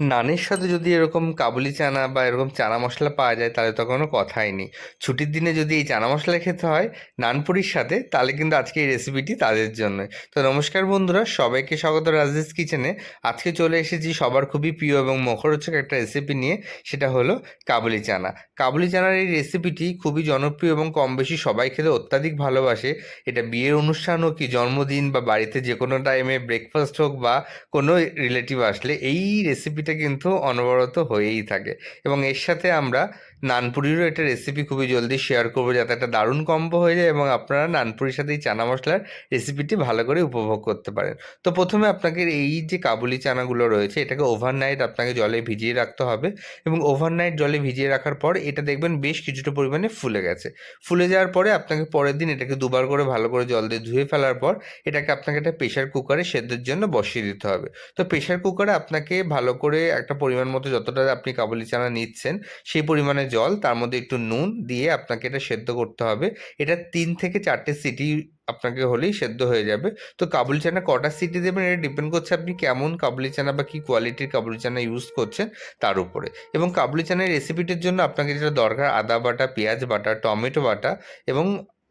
নানের সাথে যদি এরকম কাবুলি চানা বা এরকম চানা মশলা পাওয়া যায়, তাহলে তো কোনো কথাই নেই। ছুটির দিনে যদি এই চানা মশলা খেতে হয় নানপুরির সাথে, তাহলে কিন্তু আজকে এই রেসিপিটি তাদের জন্য তো নমস্কার বন্ধুরা, সবাইকে স্বাগত রাজেশ কিচেনে। আজকে চলে এসেছি সবার খুবই প্রিয় এবং মুখরোচক একটা রেসিপি নিয়ে, সেটা হলো কাবুলি চানা। কাবুলি চানার এই রেসিপিটি খুবই জনপ্রিয় এবং কম বেশি সবাই খেতে অত্যাধিক ভালোবাসে। এটা বিয়ের অনুষ্ঠান হোক কি জন্মদিন বা বাড়িতে যে কোনো টাইমে ব্রেকফাস্ট হোক বা কোনো রিলেটিভ আসলে, এই রেসিপিটা কিন্তু অনবরত হয়েই থাকে এবং এর সাথে আমরা নানপুরিরও একটা রেসিপি খুবই জলদি শেয়ার করব যাতে একটা দারুণ কম্বো হয়ে যায় এবং আপনারা নানপুরির সাথে এই চানা মশলার রেসিপিটি ভালো করে উপভোগ করতে পারেন। তো প্রথমে আপনাকে এই যে কাবুলি চানাগুলো রয়েছে, এটাকে ওভারনাইট আপনাকে জলে ভিজিয়ে রাখতে হবে এবং ওভারনাইট জলে ভিজিয়ে রাখার পর এটা দেখবেন বেশ কিছুটা পরিমাণে ফুলে গেছে। ফুলে যাওয়ার পরে আপনাকে পরের দিন এটাকে দুবার করে ভালো করে জল দিয়ে ধুয়ে ফেলার পর এটাকে আপনাকে একটা প্রেশার কুকারে সেদ্ধের জন্য বসিয়ে দিতে হবে। তো প্রেশার কুকারে আপনাকে ভালো করে একটা পরিমাণ মতো যতটা আপনি কাবুলি চানা নিচ্ছেন, সেই পরিমাণে জল, তার মধ্যে একটু নুন দিয়ে আপনাকে এটা সেদ্ধ করতে হবে। এটা তিন থেকে চারটে সিটি আপনাকে হলেই সেদ্ধ হয়ে যাবে। তো কাবুলি চানা কটা সিটি দেবেন এটা ডিপেন্ড করছে আপনি কেমন কাবুলি চানা বা কী কোয়ালিটির কাবুলি চানা ইউজ করছেন তার উপরে। এবং কাবুলি চানার রেসিপিটির জন্য আপনাকে যেটা দরকার আদা বাটা, পেঁয়াজ বাটা, টমেটো বাটা এবং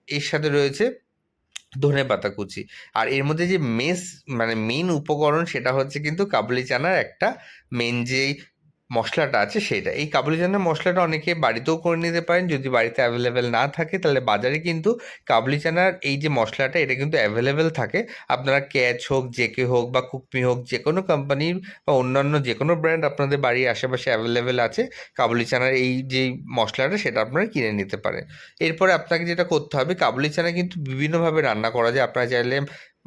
এর সাথে রয়েছে ধনে পাতা কুচি। আর এর মধ্যে যে মেস মানে মেন উপকরণ সেটা হচ্ছে কিন্তু কাবুলি চানার একটা মেন যেই মশলাটা আছে সেটা এই কাবুলি চানার মশলাটা অনেকে বাড়িতেও করে নিতে পারেন। যদি বাড়িতে অ্যাভেলেবেল না থাকে, তাহলে বাজারে কিন্তু কাবুলি চানার এই যে মশলাটা, এটা কিন্তু অ্যাভেলেবেল থাকে। আপনারা ক্যাচ হোক জেকে হোক বা কুকমি হোক, যে কোনো কোম্পানির বা অন্যান্য যে কোনো ব্র্যান্ড আপনাদের বাড়ির আশেপাশে অ্যাভেলেবেল আছে, কাবুলি চানার এই যে মশলাটা, সেটা আপনারা কিনে নিতে পারেন। এরপরে আপনাকে যেটা করতে হবে, কাবুলি চানা কিন্তু বিভিন্নভাবে রান্না করা যায়। আপনারা চাইলে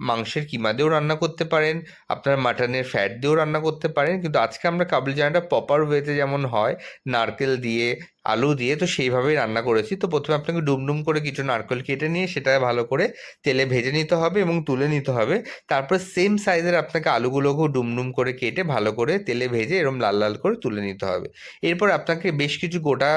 মাংসের কিমা দিয়েও রান্না করতে পারেন, আপনার মাটনের ফ্যাট দিয়েও রান্না করতে পারেন, কিন্তু আজকে আমরা কাবুলি চানাটা প্রপার ওয়েতে যেমন হয়, নারকেল দিয়ে, আলু দিয়ে, তো সেইভাবেই রান্না করেছি। তো প্রথমে আপনাকে ডুমডুম করে কিছু নারকেল কেটে নিয়ে সেটা ভালো করে তেলে ভেজে নিতে হবে এবং তুলে নিতে হবে। তারপর সেম সাইজের আপনাকে আলুগুলোকেও ডুমডুম করে কেটে ভালো করে তেলে ভেজে এরম লাল লাল করে তুলে নিতে হবে। এরপর আপনাকে বেশ কিছু গোটা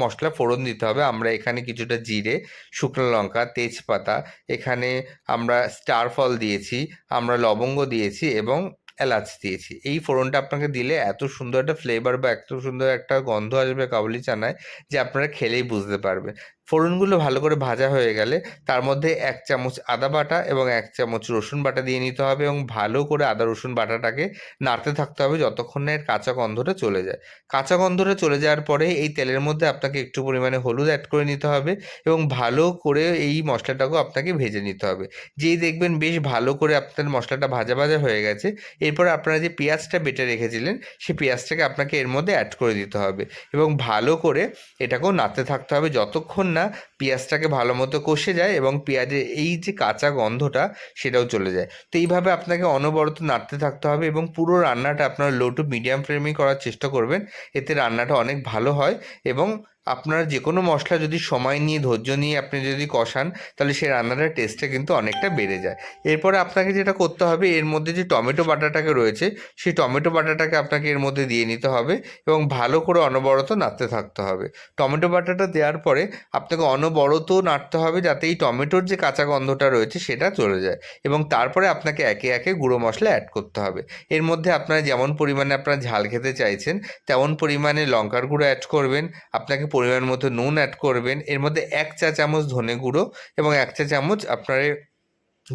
মশলা ফোড়ন দিতে হবে। আমরা এখানে কিছুটা জিরে, শুকনো লঙ্কা, তেজপাতা, এখানে আমরা স্টার ফল দিয়েছি, আমরা লবঙ্গ দিয়েছি এবং এলাচ দিয়েছি। এই ফোড়নটা আপনাকে দিলে এত সুন্দর একটা ফ্লেভার বা এত সুন্দর একটা গন্ধ আসবে কাবুলি চানায় যে আপনারা খেলেই বুঝতে পারবেন। ফোড়নগুলো ভালো করে ভাজা হয়ে গেলে তার মধ্যে এক চামচ আদা বাটা এবং এক চামচ রসুন বাটা দিয়ে নিতে হবে এবং ভালো করে আদা রসুন বাটাটাকে নাড়তে থাকতে হবে যতক্ষণ না এর কাঁচা গন্ধটা চলে যায়। কাঁচা গন্ধটা চলে যাওয়ার পরে এই তেলের মধ্যে আপনাকে একটু পরিমাণে হলুদ অ্যাড করে নিতে হবে এবং ভালো করে এই মশলাটাকেও আপনাকে ভেজে নিতে হবে। যেই দেখবেন বেশ ভালো করে আপনার মশলাটা ভাজা ভাজা হয়ে গেছে, এরপরে আপনারা যে পেঁয়াজটা বেটে রেখেছিলেন সেই পেঁয়াজটাকে আপনাকে এর মধ্যে অ্যাড করে দিতে হবে এবং ভালো করে এটাকেও নাড়তে থাকতে হবে যতক্ষণ না পেঁয়াজটাকে ভালো মতো কষে যায় এবং পেঁয়াজের এই যে কাঁচা গন্ধটা সেটাও চলে যায়। তো এইভাবে আপনাকে অনবরত নাড়তে থাকতে হবে এবং পুরো রান্নাটা আপনার লো টু মিডিয়াম ফ্লেমেই করার চেষ্টা করবেন। এতে রান্নাটা অনেক ভালো হয় এবং আপনার যে কোনো মশলা যদি সময় নিয়ে, ধৈর্য নিয়ে আপনি যদি কষান, তাহলে সেই রান্নাটার টেস্টটা কিন্তু অনেকটা বেড়ে যায়। এরপরে আপনাকে যেটা করতে হবে, এর মধ্যে যে টমেটো বাটাটাকে রয়েছে, সেই টমেটো বাটাটাকে আপনাকে এর মধ্যে দিয়ে নিতে হবে এবং ভালো করে অনবরত নাড়তে থাকতে হবে। টমেটো বাটাটা দেওয়ার পরে আপনাকে অনবরত নাড়তে হবে যাতে এই টমেটোর যে কাঁচা গন্ধটা রয়েছে, সেটা চলে যায় এবং তারপরে আপনাকে একে একে গুঁড়ো মশলা অ্যাড করতে হবে। এর মধ্যে আপনারা যেমন পরিমাণে আপনারা ঝাল খেতে চাইছেন, তেমন পরিমাণে লঙ্কার গুঁড়ো অ্যাড করবেন, আপনাকে পরিমাণ মতো নুন অ্যাড করবেন। এর মধ্যে এক চা চামচ ধনে গুঁড়ো এবং এক চা চামচ আপনার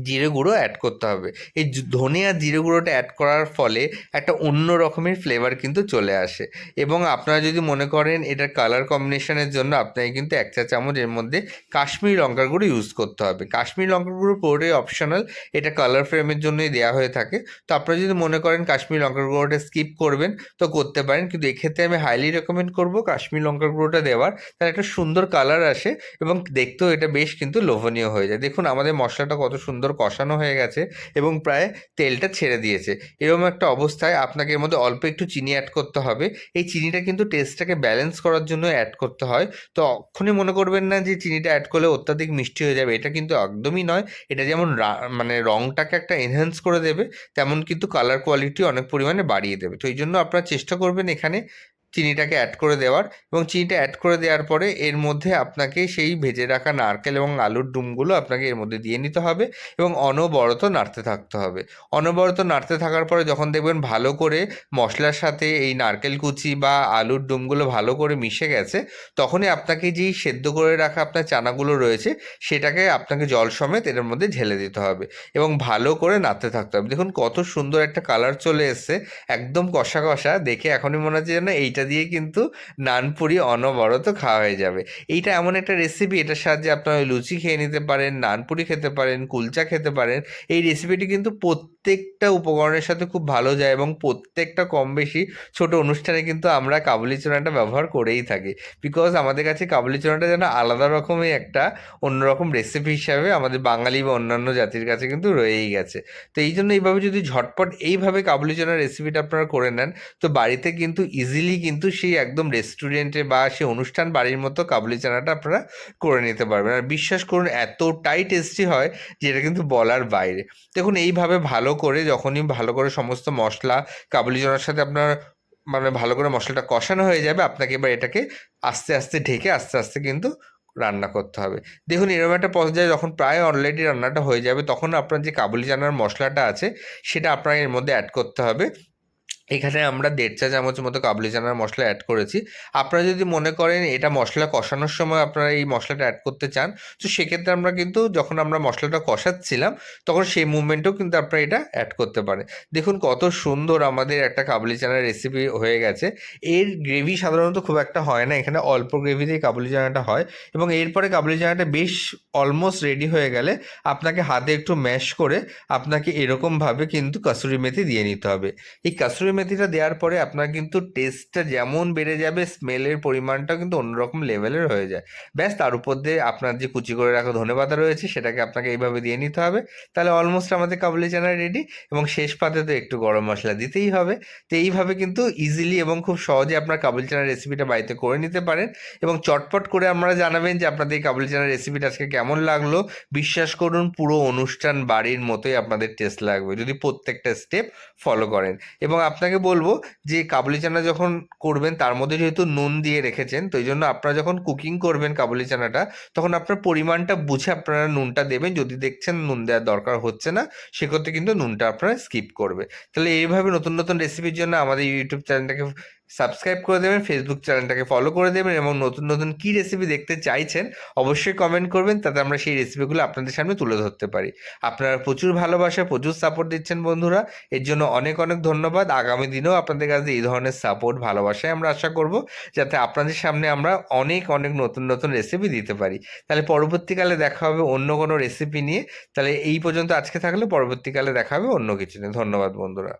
জিরে গুঁড়ো অ্যাড করতে হবে। এই ধনে আর জিরে গুঁড়োটা অ্যাড করার ফলে একটা অন্য রকমের ফ্লেভার কিন্তু চলে আসে। এবং আপনারা যদি মনে করেন এটার কালার কম্বিনেশনের জন্য আপনাকে কিন্তু এক চা চামচ এর মধ্যে কাশ্মীরি লঙ্কার গুঁড়ো ইউজ করতে হবে। কাশ্মীরি লঙ্কার গুঁড়ো পুরোটাই অপশনাল এটা কালার ফ্রেমের জন্যই দেওয়া হয়ে থাকে। তো আপনারা যদি মনে করেন কাশ্মীরি লঙ্কার গুঁড়োটা স্কিপ করবেন, তো করতে পারেন। কিন্তু এক্ষেত্রে আমি হাইলি রেকমেন্ড করব কাশ্মীরি লঙ্কার গুঁড়োটা দেওয়ার। তার একটা সুন্দর কালার আসে এবং দেখতেও এটা বেশ কিন্তু লোভনীয় হয়ে যায়। দেখুন, আমাদের মশলাটা কত সুন্দর কষানো হয়ে গেছে এবং প্রায় তেলটা ছেড়ে দিয়েছে। এরকম একটা অবস্থায় আপনাকে এর মধ্যে অল্প একটু চিনি অ্যাড করতে হবে। এই চিনিটা কিন্তু টেস্টটাকে ব্যালেন্স করার জন্য অ্যাড করতে হয়। তো অক্ষণে মনে করবেন না যে চিনিটা অ্যাড করলে অত্যাধিক মিষ্টি হয়ে যাবে। এটা কিন্তু একদমই নয়। এটা যেমন মানে রঙটাকে একটা এনহ্যান্স করে দেবে, তেমন কিন্তু কালার কোয়ালিটি অনেক পরিমাণে বাড়িয়ে দেবে। তো এই জন্য আপনারা চেষ্টা করবেন এখানে চিনিটাকে অ্যাড করে দেওয়ার এবং চিনিটা অ্যাড করে দেওয়ার পরে এর মধ্যে আপনাকে সেই ভেজে রাখা নারকেল এবং আলুর ডুমগুলো আপনাকে এর মধ্যে দিয়ে নিতে হবে এবং অনবরত নাড়তে থাকতে হবে। অনবরত নাড়তে থাকার পরে যখন দেখবেন ভালো করে মশলার সাথে এই নারকেল কুচি বা আলুর ডুমগুলো ভালো করে মিশে গেছে, তখনই আপনাকে যেই সেদ্ধ করে রাখা আপনার চানাগুলো রয়েছে সেটাকে আপনাকে জল সমেত এর মধ্যে ঢেলে দিতে হবে এবং ভালো করে নাড়তে থাকতে হবে। দেখুন কত সুন্দর একটা কালার চলে এসছে, একদম কষা কষা, দেখে এখনই মনে হচ্ছে যেন এইটা দিয়ে কিন্তু নানপুরি অনবরত খাওয়া হয়ে যাবে। এইটা এমন একটা রেসিপি এটার সাহায্যে আপনারা লুচি খেয়ে নিতে পারেন নানপুরি খেতে পারেন, কুলচা খেতে পারেন। এই রেসিপিটি কিন্তু প্রত্যেকটা উপকরণের সাথে খুব ভালো যায় এবং প্রত্যেকটা কম বেশি ছোটো অনুষ্ঠানে কিন্তু আমরা কাবুলি চোনাটা ব্যবহার করেই থাকি। বিকজ আমাদের কাছে কাবুলি চোনাটা যেন আলাদা রকমই একটা, অন্যরকম রেসিপি হিসাবে আমাদের বাঙালি বা অন্যান্য জাতির কাছে কিন্তু রয়েই গেছে। তো এই জন্য এইভাবে যদি ঝটপট এইভাবে কাবুলি চোনার রেসিপিটা আপনারা করে নেন, তো বাড়িতে কিন্তু ইজিলি কিন্তু সেই একদম রেস্টুরেন্টে বা সেই অনুষ্ঠান বাড়ির মতো কাবুলি চানাটা আপনারা করে নিতে পারবেন। আর বিশ্বাস করুন, এতটাই টেস্টি হয় যে এটা কিন্তু বলার বাইরে। দেখুন, এইভাবে ভালো করে যখনই ভালো করে সমস্ত মশলা, কাবুলি চানার সাথে আপনার মানে ভালো করে মশলাটা কষানো হয়ে যাবে, আপনাকে এবার এটাকে আস্তে আস্তে ঢেকে আস্তে আস্তে কিন্তু রান্না করতে হবে। দেখুন, এরকম একটা পর্যায়ে যখন প্রায় অলরেডি রান্নাটা হয়ে যাবে, তখন আপনার যে কাবুলি চানার মশলাটা আছে, সেটা আপনার এর মধ্যে অ্যাড করতে হবে। এখানে আমরা দেড় চা চামচ মতো কাবলি চানার মশলা অ্যাড করেছি। আপনারা যদি মনে করেন এটা মশলা কষানোর সময় আপনারা এই মশলাটা অ্যাড করতে চান, তো সেক্ষেত্রে আমরা কিন্তু যখন আমরা মশলাটা কষাচ্ছিলাম, তখন সেই মুভমেন্টেও কিন্তু আপনারা এটা অ্যাড করতে পারেন। দেখুন কত সুন্দর আমাদের একটা কাবলি চানার রেসিপি হয়ে গেছে। এর গ্রেভি সাধারণত খুব একটা হয় না, এখানে অল্প গ্রেভিতেই কাবুলি চানাটা হয় এবং এরপরে কাবুলি চানাটা বেশ অলমোস্ট রেডি হয়ে গেলে আপনাকে হাতে একটু ম্যাশ করে আপনাকে এরকমভাবে কিন্তু কাসুরি মেথি দিয়ে নিতে হবে। এই কাসুরি মেথিটা দেওয়ার পরে আপনার কিন্তু টেস্টটা যেমন বেড়ে যাবে স্মেলের পরিমাণটাও কিন্তু অন্যরকম লেভেলের হয়ে যায়। ব্যাস, তার উপর দিয়ে আপনার যে কুচি করে রাখা ধনেপাতা রয়েছে, সেটাকে আপনাকে এইভাবে দিয়ে নিতে হবে। তাহলে অলমোস্ট আমাদের কাবুলি চানা রেডি এবং শেষ পাতে তো একটু গরম মশলা দিতেই হবে। তো এইভাবে কিন্তু ইজিলি এবং খুব সহজে আপনার কাবুলি চানার রেসিপিটা বাড়িতে করে নিতে পারেন এবং চটপট করে আপনারা জানাবেন যে আপনাদের এই কাবুলি চানার রেসিপিটা আজকে কেমন লাগল। বিশ্বাস করুন, পুরো অনুষ্ঠান বাড়ির মতোই আপনাদের টেস্ট লাগবে। যদি প্রত্যেকটা স্টেপ ফলো করেন এবং আপনাকে বলব যে কাবুলি চানা যখন করবেন, তার মধ্যে যেহেতু নুন দিয়ে রেখেছেন, তো এই জন্য আপনারা যখন কুকিং করবেন কাবুলি চানাটা, তখন আপনার পরিমাণটা বুঝে আপনারা নুনটা দেবেন। যদি দেখছেন নুন দেওয়ার দরকার হচ্ছে না, সেক্ষেত্রে কিন্তু নুনটা আপনারা স্কিপ করবে। তাহলে এইভাবে নতুন নতুন রেসিপির জন্য আমাদের ইউটিউব চ্যানেলটাকে সাবস্ক্রাইব করে দেবেন ফেসবুক চ্যানেলটাকে ফলো করে দেবেন এবং নতুন নতুন কী রেসিপি দেখতে চাইছেন, অবশ্যই কমেন্ট করবেন, তাতে আমরা সেই রেসিপিগুলো আপনাদের সামনে তুলে ধরতে পারি। আপনারা প্রচুর ভালোবাসা, প্রচুর সাপোর্ট দিচ্ছেন বন্ধুরা। এর জন্য অনেক অনেক ধন্যবাদ। আগামী দিনেও আপনাদের কাছে এই ধরনের সাপোর্ট ভালোবাসায় আমরা আশা করব, যাতে আপনাদের সামনে আমরা অনেক অনেক নতুন নতুন রেসিপি দিতে পারি। তাহলে পরবর্তীকালে দেখা হবে অন্য কোনো রেসিপি নিয়ে। তাহলে এই পর্যন্ত আজকে থাকলে পরবর্তীকালে দেখা হবে অন্য কিছু নিয়ে। ধন্যবাদ বন্ধুরা।